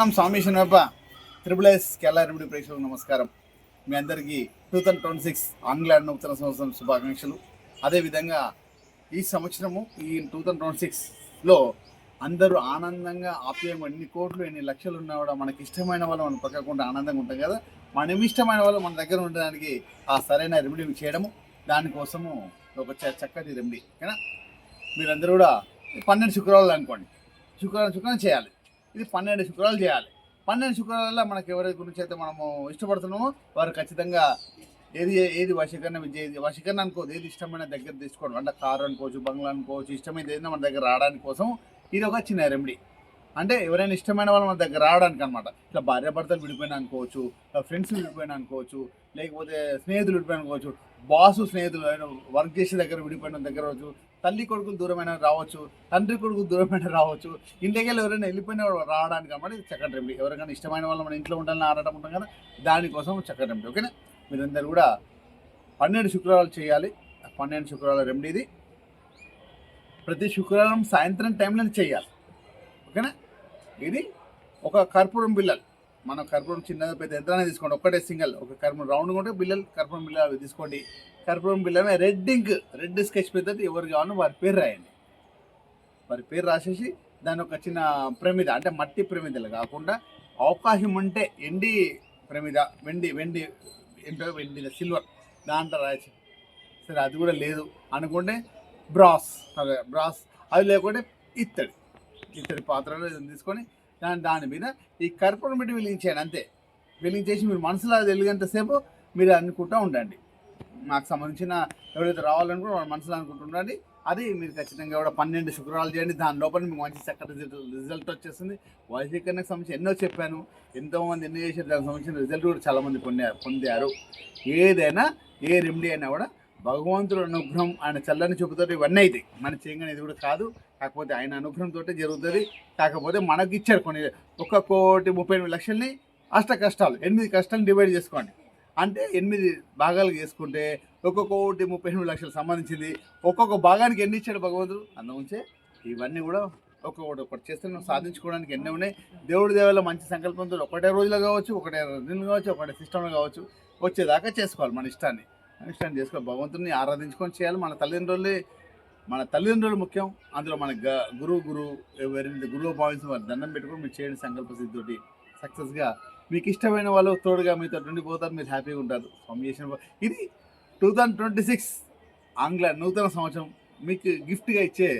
నమస్కారం Swami Shanappa triple S Kerala remedy ప్రేక్షకులకు నమస్కారం. మీ అందరికీ టూ థౌజండ్ ట్వంటీ సిక్స్ ఆంగ్ల నూతన సంవత్సరం శుభాకాంక్షలు. అదేవిధంగా ఈ సంవత్సరము ఈ టూ థౌజండ్ ట్వంటీ సిక్స్లో అందరూ ఆనందంగా ఆప్యాయంగా ఎన్ని కోట్లు ఎన్ని లక్షలు ఉన్నా కూడా మనకి ఇష్టమైన వాళ్ళు మనం పక్కకుండా ఆనందంగా ఉంటాం కదా. మనం ఇష్టమైన వాళ్ళు మన దగ్గర ఉండడానికి ఆ సరైన రెమెడీ చేయడము దానికోసము ఒక చ- చక్కటి రెమెడీ ఓకేనా? మీరందరూ కూడా పన్నెండు శుక్రవారాలు అనుకోండి. శుక్రవారం శుక్రవారం చేయాలి. ఇది పన్నెండు శుక్రాలు చేయాలి. పన్నెండు శుక్రాలలో మనకి ఎవరి గురించి అయితే మనము ఇష్టపడుతున్నామో వారు ఖచ్చితంగా ఏది ఏది వశీకరణ విద్య ఏది వశీకరణ అనుకోదు ఏది ఇష్టమైన దగ్గర తీసుకోవడం అంటే కారు అనుకోవచ్చు బంగ్లా అనుకోవచ్చు ఇష్టమైనది ఏదైనా మన దగ్గర రావడానికి కోసం ఇది ఒక చిన్న రెమెడీ అంటే ఎవరైనా ఇష్టమైన వాళ్ళు మన దగ్గర రావడానికి అనమాట ఇట్లా భార్యాభర్తలు విడిపోయినా అనుకోవచ్చు ఫ్రెండ్స్ విడిపోయినా అనుకోవచ్చు లేకపోతే స్నేహితులు విడిపోయిన అనుకోవచ్చు బాసు స్నేహితులు వర్క్ చేసే దగ్గర విడిపోయిన దగ్గర రావచ్చు తల్లి కొడుకులు దూరమైన రావచ్చు తండ్రి కొడుకు దూరమైన రావచ్చు ఇంటికి వెళ్ళి ఎవరైనా వెళ్ళిపోయిన వాళ్ళు రావడానికి అనమాట ఇది చక్కటి రెమెడీ ఎవరికైనా ఇష్టమైన వాళ్ళు మన ఇంట్లో ఉండాలని ఆడటం ఉంటాం కదా దానికోసం చక్కటి రెమెడీ ఓకేనా? మీరందరూ కూడా పన్నెండు శుక్రవారాలు చేయాలి. పన్నెండు శుక్రవారాల రెమెడీ ఇది. ప్రతి శుక్రవారం సాయంత్రం టైంలో చేయాలి. ఓకేనా? ఇది ఒక కర్పూరం బిల్లలు. మనం కర్పూరం చిన్నది పెద్ద ఎంతైనా తీసుకోండి. ఒక్కటే సింగల్. ఒక కర్పూరం రౌండ్ ఉంటే బిల్లలు కర్పూరం బిల్ల అవి తీసుకోండి. కర్పూరం బిల్లమే రెడ్ ఇంక్. రెడ్ స్కెచ్ పెద్దది. ఎవరు కావాలో వారి పేరు రాయండి. వారి పేరు రాసేసి దాని ఒక చిన్న ప్రమిద అంటే మట్టి ప్రమిదలు కాకుండా అవకాశం ఉంటే ఎండి ప్రమిద వెండి వెండి ఏంటో వెండి సిల్వర్ దాంట్లో రాసి. సరే అది కూడా లేదు అనుకుంటే బ్రాస్. అదే బ్రాస్. అది లేకుంటే ఇత్తడి. ఇత్తడి పాత్రలో తీసుకొని దాని దాని మీద ఈ కర్పూరం పెట్టి వెలిగించాను అంతే. వెలిగించేసి మీరు మనసులో అది వెలిగేంతసేపు మీరు అనుకుంటూ ఉండండి. నాకు సంబంధించిన ఎవరైతే రావాలనుకుంటే వాళ్ళ మనసులో అనుకుంటుండండి అది మీరు ఖచ్చితంగా కూడా పన్నెండు శుక్రవారాలు చేయండి. దాని లోపల మీకు మంచి చక్కటి రిజల్ట్ రిజల్ట్ వచ్చేస్తుంది. వైద్యకరణకు సంబంధించి ఎన్నో చెప్పాను. ఎంతోమంది ఎన్నో చేశారు. దానికి సంబంధించిన రిజల్ట్ కూడా చాలామంది పొందారు. పొందారు. ఏదైనా ఏ రెమెడీ అయినా కూడా భగవంతుడు అనుగ్రహం ఆయన చల్లని చూపుతో ఇవన్నీ అవుతాయి మన చేయగానే ఇది కూడా కాదు. కాకపోతే ఆయన అనుగ్రహంతో జరుగుతుంది. కాకపోతే మనకి ఇచ్చారు కొన్ని ఒక కోటి ముప్పై ఎనిమిది లక్షల్ని అష్ట కష్టాలు ఎనిమిది కష్టాలు డివైడ్ చేసుకోండి. అంటే ఎనిమిది భాగాలు చేసుకుంటే ఒక్కొక్క కోటి ముప్పై ఎనిమిది లక్షలకు సంబంధించింది. ఒక్కొక్క భాగానికి ఎన్ని ఇచ్చాడు భగవంతుడు? అందుంచే ఇవన్నీ కూడా ఒక్కొక్కటి ఒకటి చేస్తే మనం సాధించుకోవడానికి ఎన్ని ఉన్నాయి? దేవుడి దేవుళ్ళ మంచి సంకల్పంతో ఒకటే రోజులో కావచ్చు ఒకటే రోజులు కావచ్చు ఒకటే సిస్టంలో కావచ్చు వచ్చేదాకా చేసుకోవాలి మన ఇష్టాన్ని. మన చేసుకో. చేసుకోవాలి భగవంతుని ఆరాధించుకొని చేయాలి. మన తల్లిదండ్రులే మన తల్లిదండ్రులు ముఖ్యం. అందులో మన గ గురువు గురువు ఎవరైనా గురువు భావించిన వారు దండం పెట్టుకుని మీరు చేయండి సంకల్ప సిద్ధితోటి. సక్సెస్గా మీకు ఇష్టమైన వాళ్ళు తోడుగా మీతో ఉండిపోతారు మీరు హ్యాపీగా ఉంటారు. స్వామి చేసిన ఇది టూ థౌజండ్ ట్వంటీ సిక్స్ ఆంగ్ల నూతన సంవత్సరం. మీకు గిఫ్ట్గా ఇచ్చే